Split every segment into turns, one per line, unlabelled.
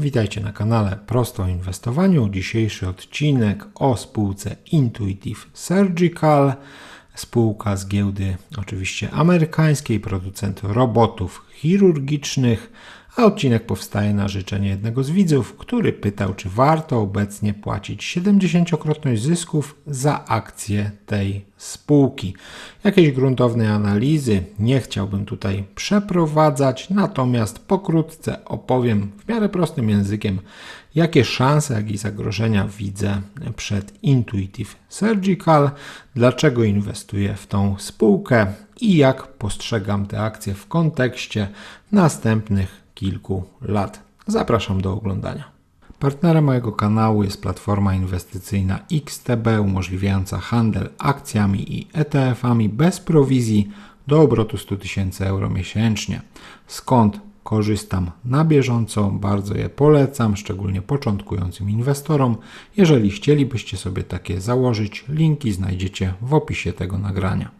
Witajcie na kanale Prosto o Inwestowaniu. Dzisiejszy odcinek o spółce Intuitive Surgical. Spółka z giełdy oczywiście amerykańskiej, producent robotów chirurgicznych, a odcinek powstaje na życzenie jednego z widzów, który pytał, czy warto obecnie płacić 70-krotność zysków za akcje tej spółki. Jakiejś gruntownej analizy nie chciałbym tutaj przeprowadzać, natomiast pokrótce opowiem w miarę prostym językiem, jakie szanse, jak i zagrożenia widzę przed Intuitive Surgical, dlaczego inwestuję w tą spółkę i jak postrzegam te akcje w kontekście następnych kilku lat. Zapraszam do oglądania. Partnerem mojego kanału jest platforma inwestycyjna XTB umożliwiająca handel akcjami i ETF-ami bez prowizji do obrotu 100 tysięcy euro miesięcznie. Skąd korzystam na bieżąco, bardzo je polecam, szczególnie początkującym inwestorom. Jeżeli chcielibyście sobie takie założyć, linki znajdziecie w opisie tego nagrania.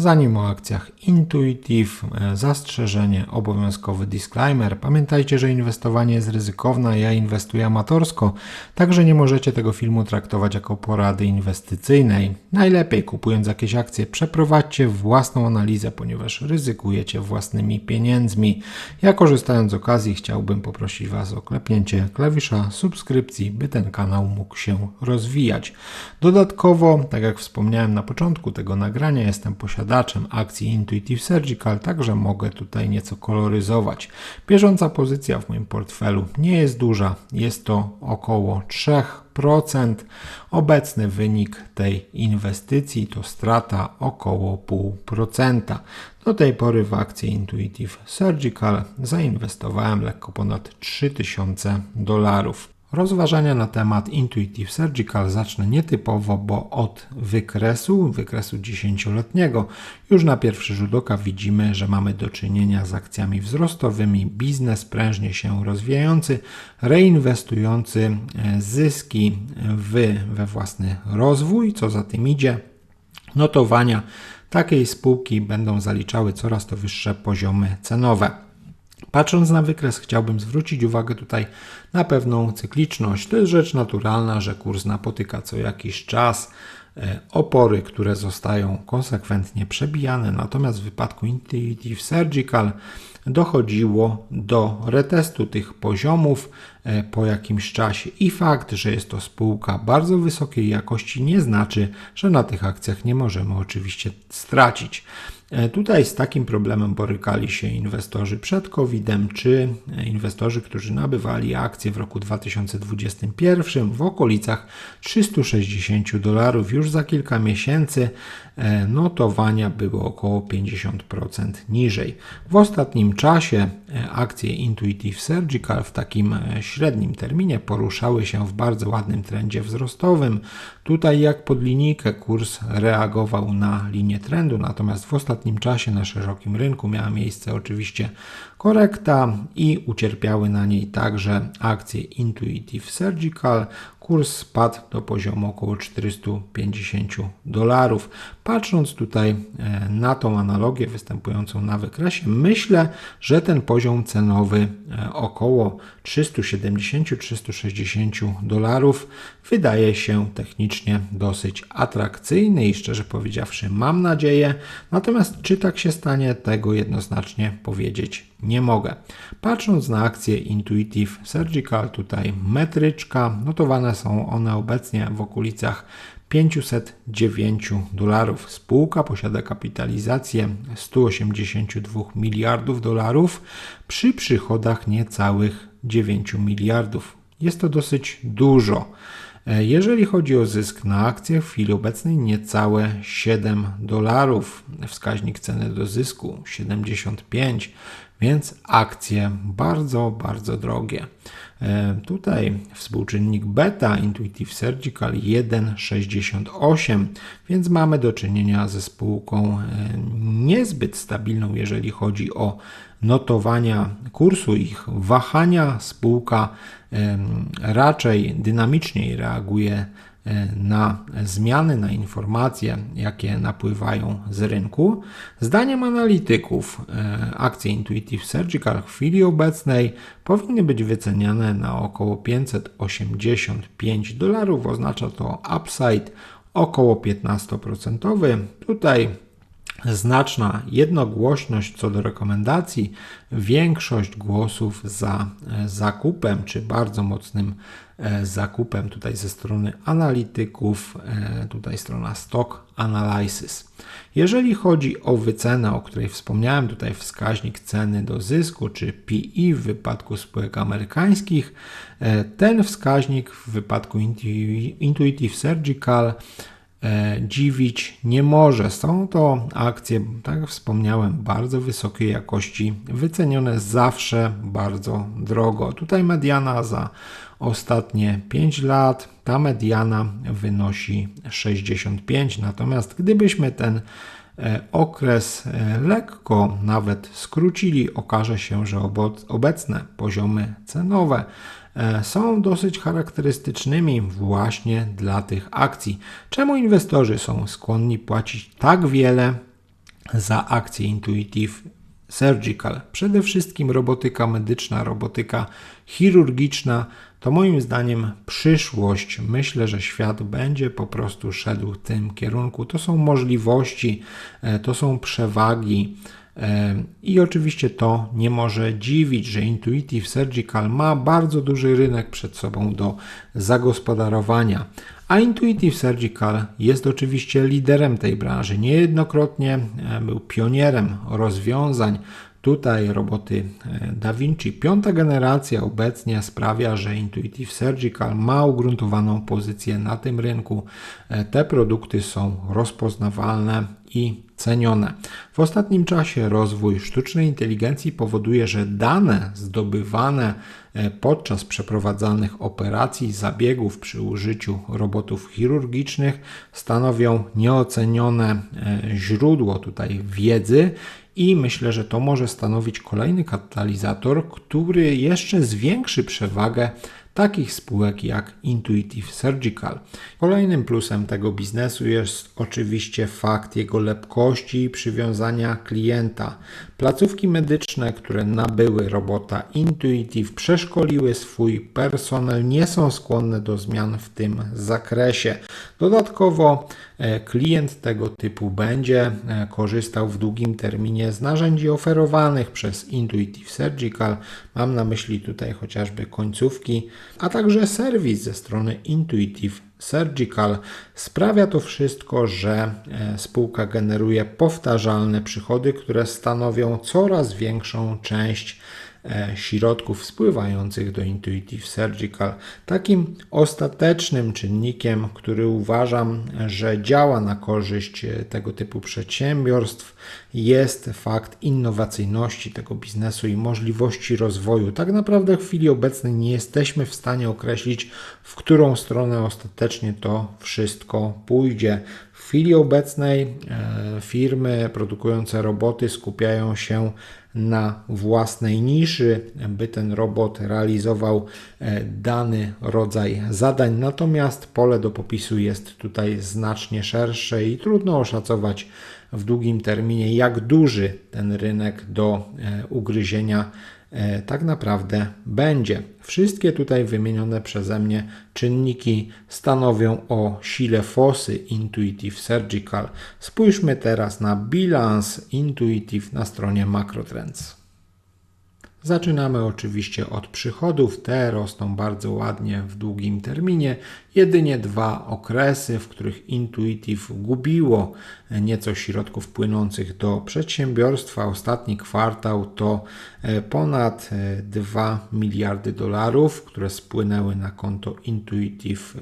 Zanim o akcjach Intuitive, e, zastrzeżenie, obowiązkowy disclaimer. Pamiętajcie, że inwestowanie jest ryzykowne, ja inwestuję amatorsko, także nie możecie tego filmu traktować jako porady inwestycyjnej. Najlepiej kupując jakieś akcje, przeprowadźcie własną analizę, ponieważ ryzykujecie własnymi pieniędzmi. Ja korzystając z okazji chciałbym poprosić Was o klepnięcie klawisza subskrypcji, by ten kanał mógł się rozwijać. Dodatkowo, tak jak wspomniałem na początku tego nagrania, jestem posiadaczem posiadaczem akcji Intuitive Surgical, także mogę tutaj nieco koloryzować. Bieżąca pozycja w moim portfelu nie jest duża, jest to około 3%. Obecny wynik tej inwestycji to strata około 0,5%. Do tej pory w akcję Intuitive Surgical zainwestowałem lekko ponad 3000 dolarów. Rozważania na temat Intuitive Surgical zacznę nietypowo, bo od wykresu, wykresu 10-letniego. Już na pierwszy rzut oka widzimy, że mamy do czynienia z akcjami wzrostowymi, biznes prężnie się rozwijający, reinwestujący e, zyski w, we własny rozwój, co za tym idzie. Notowania takiej spółki będą zaliczały coraz to wyższe poziomy cenowe. Patrząc na wykres, chciałbym zwrócić uwagę tutaj na pewną cykliczność. To jest rzecz naturalna, że kurs napotyka co jakiś czas e, opory, które zostają konsekwentnie przebijane. Natomiast w wypadku Intuitive Surgical dochodziło do retestu tych poziomów e, po jakimś czasie i fakt, że jest to spółka bardzo wysokiej jakości nie znaczy, że na tych akcjach nie możemy oczywiście stracić. E, tutaj z takim problemem borykali się inwestorzy przed COVID-em, czy inwestorzy, którzy nabywali akcje w roku 2021 w okolicach 360 dolarów. Już za kilka miesięcy e, notowania były około 50% niżej. W ostatnim czasie e, akcje Intuitive Surgical w takim średnim terminie poruszały się w bardzo ładnym trendzie wzrostowym. Tutaj jak pod linijkę kurs reagował na linię trendu, natomiast w ostatnim ostatnim czasie na szerokim rynku miała miejsce oczywiście korekta i ucierpiały na niej także akcje Intuitive Surgical. Kurs spadł do poziomu około 450 dolarów. Patrząc tutaj e, na tą analogię występującą na wykresie, myślę, że ten poziom cenowy e, około 370-360 dolarów wydaje się technicznie dosyć atrakcyjny i szczerze powiedziawszy mam nadzieję. Natomiast czy tak się stanie, tego jednoznacznie powiedzieć nie mogę. Patrząc na akcję Intuitive Surgical, tutaj metryczka, notowane są one obecnie w okolicach 509 dolarów. Spółka posiada kapitalizację 182 miliardów dolarów przy przychodach niecałych 9 miliardów. Jest to dosyć dużo. E, jeżeli chodzi o zysk na akcję, w chwili obecnej niecałe 7 dolarów. Wskaźnik ceny do zysku 75, więc akcje bardzo, bardzo drogie. E, tutaj współczynnik beta Intuitive Surgical 1,68, więc mamy do czynienia ze spółką e, niezbyt stabilną, jeżeli chodzi o notowania kursu, ich wahania. Spółka raczej dynamiczniej reaguje na zmiany, na informacje, jakie napływają z rynku. Zdaniem analityków akcje Intuitive Surgical w chwili obecnej powinny być wyceniane na około 585 dolarów. Oznacza to upside około 15%. Tutaj znaczna jednogłośność co do rekomendacji, większość głosów za e, zakupem, czy bardzo mocnym e, zakupem tutaj ze strony analityków, e, tutaj strona Stock Analysis. Jeżeli chodzi o wycenę, o której wspomniałem, tutaj wskaźnik ceny do zysku, czy PI w wypadku spółek amerykańskich, ten wskaźnik w wypadku Intuitive Surgical dziwić nie może. Są to akcje, tak jak wspomniałem, bardzo wysokiej jakości, wycenione zawsze bardzo drogo. Tutaj mediana za ostatnie 5 lat, ta mediana wynosi 65, natomiast gdybyśmy ten e, okres e, lekko nawet skrócili, okaże się, że obecne poziomy cenowe E, są dosyć charakterystycznymi właśnie dla tych akcji. Czemu inwestorzy są skłonni płacić tak wiele za akcje Intuitive Surgical? Przede wszystkim robotyka medyczna, robotyka chirurgiczna to moim zdaniem przyszłość. Myślę, że świat będzie po prostu szedł w tym kierunku. To są możliwości, e, to są przewagi i oczywiście to nie może dziwić, że Intuitive Surgical ma bardzo duży rynek przed sobą do zagospodarowania. A Intuitive Surgical jest oczywiście liderem tej branży. Niejednokrotnie był pionierem rozwiązań Tutaj roboty e, Da Vinci piąta generacja obecnie sprawia, że Intuitive Surgical ma ugruntowaną pozycję na tym rynku. E, te produkty są rozpoznawalne i cenione. W ostatnim czasie rozwój sztucznej inteligencji powoduje, że dane zdobywane e, podczas przeprowadzanych operacji, zabiegów przy użyciu robotów chirurgicznych stanowią nieocenione źródło tutaj wiedzy i myślę, że to może stanowić kolejny katalizator, który jeszcze zwiększy przewagę takich spółek jak Intuitive Surgical. Kolejnym plusem tego biznesu jest oczywiście fakt jego lepkości i przywiązania klienta. Placówki medyczne, które nabyły robota Intuitive, przeszkoliły swój personel, nie są skłonne do zmian w tym zakresie. Dodatkowo e, klient tego typu będzie e, korzystał w długim terminie z narzędzi oferowanych przez Intuitive Surgical. Mam na myśli tutaj chociażby końcówki, a także serwis ze strony Intuitive Surgical. Sprawia to wszystko, że e, spółka generuje powtarzalne przychody, które stanowią coraz większą część środków spływających do Intuitive Surgical. Takim ostatecznym czynnikiem, który uważam, że działa na korzyść e, tego typu przedsiębiorstw, jest fakt innowacyjności tego biznesu i możliwości rozwoju. Tak naprawdę w chwili obecnej nie jesteśmy w stanie określić, w którą stronę ostatecznie to wszystko pójdzie. W chwili obecnej e, firmy produkujące roboty skupiają się na własnej niszy, by ten robot realizował e, dany rodzaj zadań. Natomiast pole do popisu jest tutaj znacznie szersze i trudno oszacować w długim terminie, jak duży ten rynek do e, ugryzienia tak naprawdę będzie. Wszystkie tutaj wymienione przeze mnie czynniki stanowią o sile fosy Intuitive Surgical. Spójrzmy teraz na bilans Intuitive na stronie MacroTrends. Zaczynamy oczywiście od przychodów. Te rosną bardzo ładnie w długim terminie. Jedynie dwa okresy, w których Intuitive gubiło nieco środków płynących do przedsiębiorstwa. Ostatni kwartał to e, ponad 2 e, miliardy dolarów, które spłynęły na konto Intuitive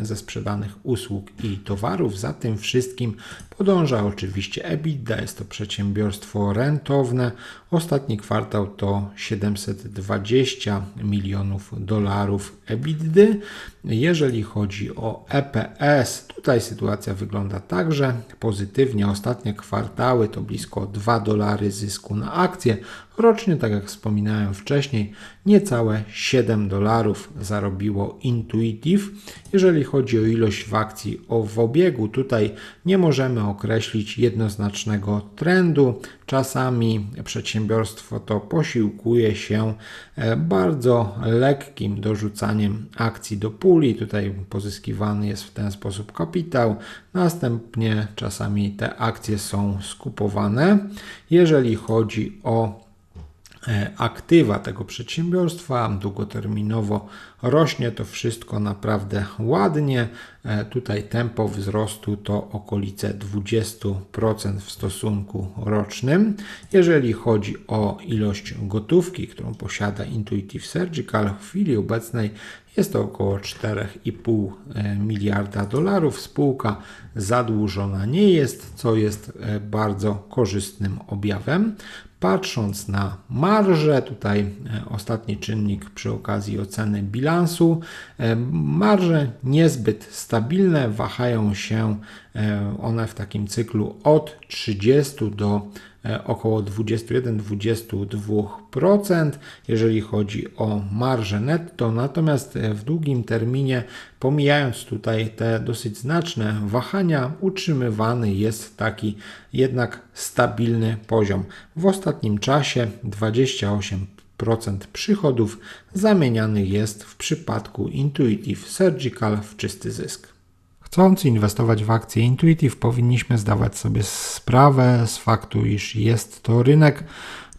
e, ze sprzedanych usług i towarów. Za tym wszystkim podąża oczywiście EBITDA, jest to przedsiębiorstwo rentowne. Ostatni kwartał to 720 milionów dolarów EBITDA. Jeżeli Jeżeli chodzi o EPS, tutaj sytuacja wygląda także pozytywnie. Ostatnie kwartały to blisko 2 dolary zysku na akcję. Rocznie, tak jak wspominałem wcześniej, niecałe 7 dolarów zarobiło Intuitive. Jeżeli chodzi o ilość w akcji o w obiegu, tutaj nie możemy określić jednoznacznego trendu. Czasami przedsiębiorstwo to posiłkuje się e, bardzo lekkim dorzucaniem akcji do puli. Tutaj pozyskiwany jest w ten sposób kapitał. Następnie czasami te akcje są skupowane. Jeżeli chodzi o aktywa tego przedsiębiorstwa, długoterminowo rośnie to wszystko naprawdę ładnie. E, tutaj tempo wzrostu to okolice 20% w stosunku rocznym. Jeżeli chodzi o ilość gotówki, którą posiada Intuitive Surgical w chwili obecnej jest to około 4,5 e, miliarda dolarów. Spółka zadłużona nie jest, co jest bardzo korzystnym objawem. Patrząc na marżę, tutaj e, ostatni czynnik przy okazji oceny bilansu, e, marże niezbyt stabilne, wahają się e, one w takim cyklu od 30 do około 21-22%, jeżeli chodzi o marżę netto. Natomiast e, w długim terminie, pomijając tutaj te dosyć znaczne wahania, utrzymywany jest taki jednak stabilny poziom. W ostatnim czasie 28 przychodów zamieniany jest w przypadku Intuitive Surgical w czysty zysk. Chcąc inwestować w akcje Intuitive, powinniśmy zdawać sobie sprawę z faktu, iż jest to rynek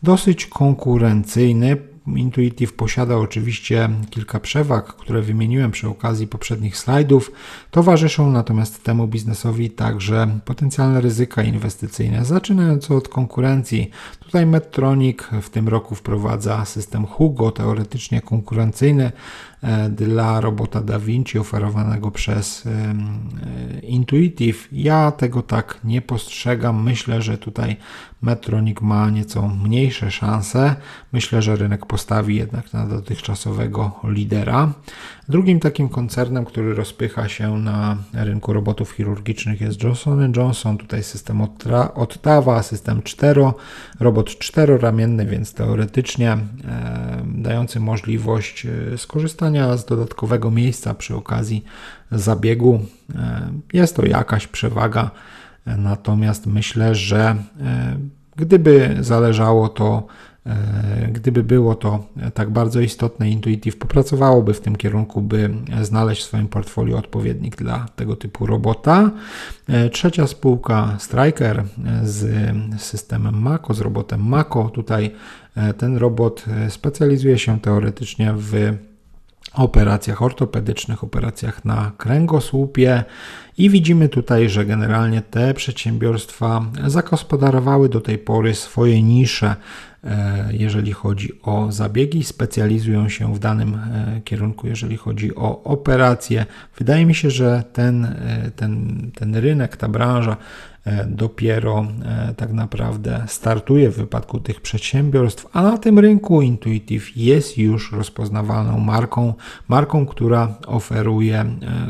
dosyć konkurencyjny, Intuitive posiada oczywiście kilka przewag, które wymieniłem przy okazji poprzednich slajdów. Towarzyszą natomiast temu biznesowi także potencjalne ryzyka inwestycyjne, zaczynając od konkurencji. Tutaj Medtronic w tym roku wprowadza system Hugo, teoretycznie konkurencyjny dla robota Da Vinci oferowanego przez e, Intuitive. Ja tego tak nie postrzegam. Myślę, że tutaj Medtronic ma nieco mniejsze szanse. Myślę, że rynek postawi jednak na dotychczasowego lidera. Drugim takim koncernem, który rozpycha się na rynku robotów chirurgicznych jest Johnson Johnson. Tutaj system Ottawa, system 4, robot czteroramienny, więc teoretycznie e, dający możliwość e, skorzystania z dodatkowego miejsca przy okazji zabiegu. E, jest to jakaś przewaga, e, natomiast myślę, że e, gdyby zależało to gdyby było to tak bardzo istotne, Intuitive popracowałoby w tym kierunku, by znaleźć w swoim portfolio odpowiednik dla tego typu robota. Trzecia spółka Striker z systemem Mako, z robotem Mako. Tutaj ten robot specjalizuje się teoretycznie w operacjach ortopedycznych, operacjach na kręgosłupie. I widzimy tutaj, że generalnie te przedsiębiorstwa zagospodarowały do tej pory swoje nisze jeżeli chodzi o zabiegi, specjalizują się w danym e, kierunku, jeżeli chodzi o operacje. Wydaje mi się, że ten, e, ten, ten rynek, ta branża dopiero tak naprawdę startuje w wypadku tych przedsiębiorstw, a na tym rynku Intuitive jest już rozpoznawalną marką, marką, która oferuje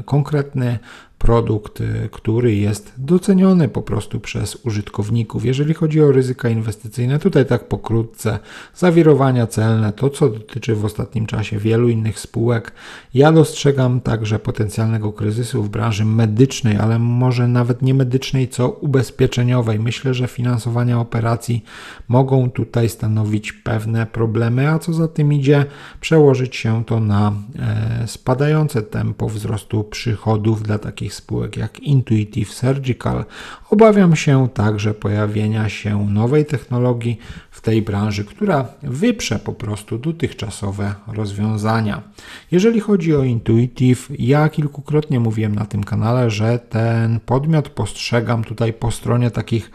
konkretny produkt, y, który jest doceniony po prostu przez użytkowników. Jeżeli chodzi o ryzyka inwestycyjne, tutaj tak pokrótce, zawirowania celne, to co dotyczy w ostatnim czasie wielu innych spółek. Ja dostrzegam także potencjalnego kryzysu w branży medycznej, ale może nawet nie medycznej, co ubezpieczeniowej. Myślę, że finansowania operacji mogą tutaj stanowić pewne problemy, a co za tym idzie, przełożyć się to na e, spadające tempo wzrostu przychodów dla takich takich spółek jak Intuitive Surgical, obawiam się także pojawienia się nowej technologii w tej branży, która wyprze po prostu dotychczasowe rozwiązania. Jeżeli chodzi o Intuitive, ja kilkukrotnie mówiłem na tym kanale, że ten podmiot postrzegam tutaj po stronie takich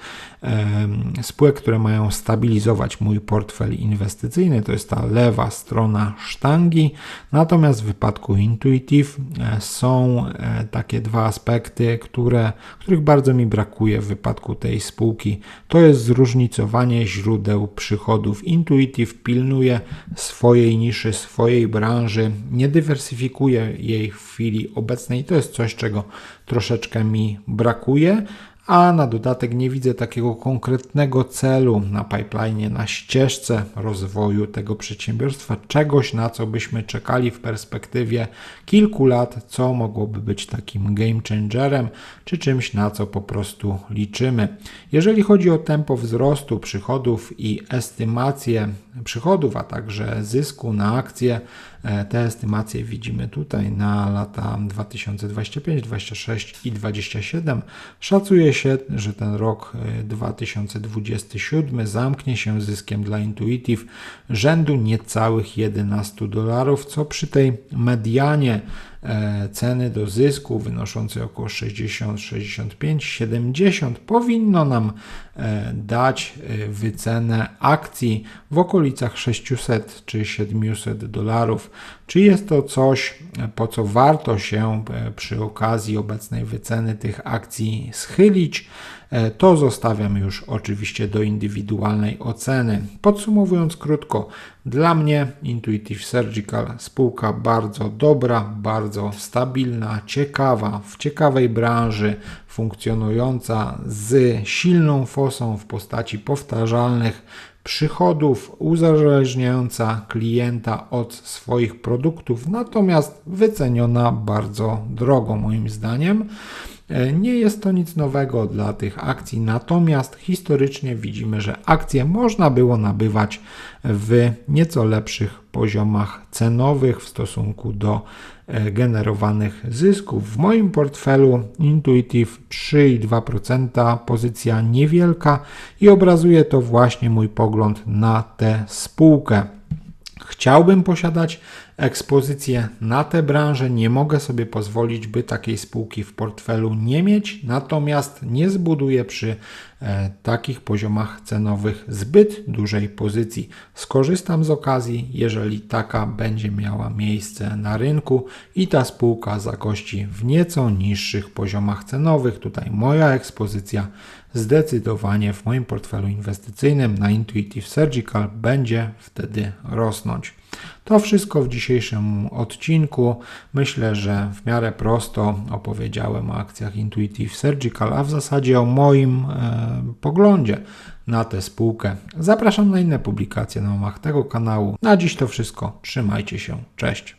spółek, które mają stabilizować mój portfel inwestycyjny. To jest ta lewa strona sztangi. Natomiast w wypadku Intuitive e, są e, takie dwa aspekty, które, których bardzo mi brakuje w wypadku tej spółki. To jest zróżnicowanie źródeł przychodów. Intuitive pilnuje swojej niszy, swojej branży, nie dywersyfikuje jej w chwili obecnej. To jest coś, czego troszeczkę mi brakuje a na dodatek nie widzę takiego konkretnego celu na pipeline, na ścieżce rozwoju tego przedsiębiorstwa, czegoś na co byśmy czekali w perspektywie kilku lat, co mogłoby być takim game changerem, czy czymś na co po prostu liczymy. Jeżeli chodzi o tempo wzrostu przychodów i estymację przychodów, a także zysku na akcje, e, te estymacje widzimy tutaj na lata 2025, 26 i 27. Szacuje się, że ten rok 2027 zamknie się zyskiem dla Intuitive rzędu niecałych 11 dolarów, co przy tej medianie E, ceny do zysku wynoszącej około 60, 65, 70 powinno nam e, dać e, wycenę akcji w okolicach 600 czy 700 dolarów. Czy jest to coś, po co warto się przy okazji obecnej wyceny tych akcji schylić? To zostawiam już oczywiście do indywidualnej oceny. Podsumowując krótko, dla mnie Intuitive Surgical spółka bardzo dobra, bardzo stabilna, ciekawa, w ciekawej branży, funkcjonująca z silną fosą w postaci powtarzalnych przychodów, uzależniająca klienta od swoich produktów, natomiast wyceniona bardzo drogo moim zdaniem. E, nie jest to nic nowego dla tych akcji, natomiast historycznie widzimy, że akcje można było nabywać w nieco lepszych poziomach cenowych w stosunku do e, generowanych zysków. W moim portfelu Intuitive 3,2%, pozycja niewielka i obrazuje to właśnie mój pogląd na tę spółkę. Chciałbym posiadać ekspozycję na tę branżę. Nie mogę sobie pozwolić, by takiej spółki w portfelu nie mieć, natomiast nie zbuduję przy e, takich poziomach cenowych zbyt dużej pozycji. Skorzystam z okazji, jeżeli taka będzie miała miejsce na rynku i ta spółka zagości w nieco niższych poziomach cenowych. Tutaj moja ekspozycja zdecydowanie w moim portfelu inwestycyjnym na Intuitive Surgical będzie wtedy rosnąć. To wszystko w dzisiejszym odcinku. Myślę, że w miarę prosto opowiedziałem o akcjach Intuitive Surgical, a w zasadzie o moim e, poglądzie na tę spółkę. Zapraszam na inne publikacje na łamach tego kanału. Na dziś to wszystko. Trzymajcie się. Cześć.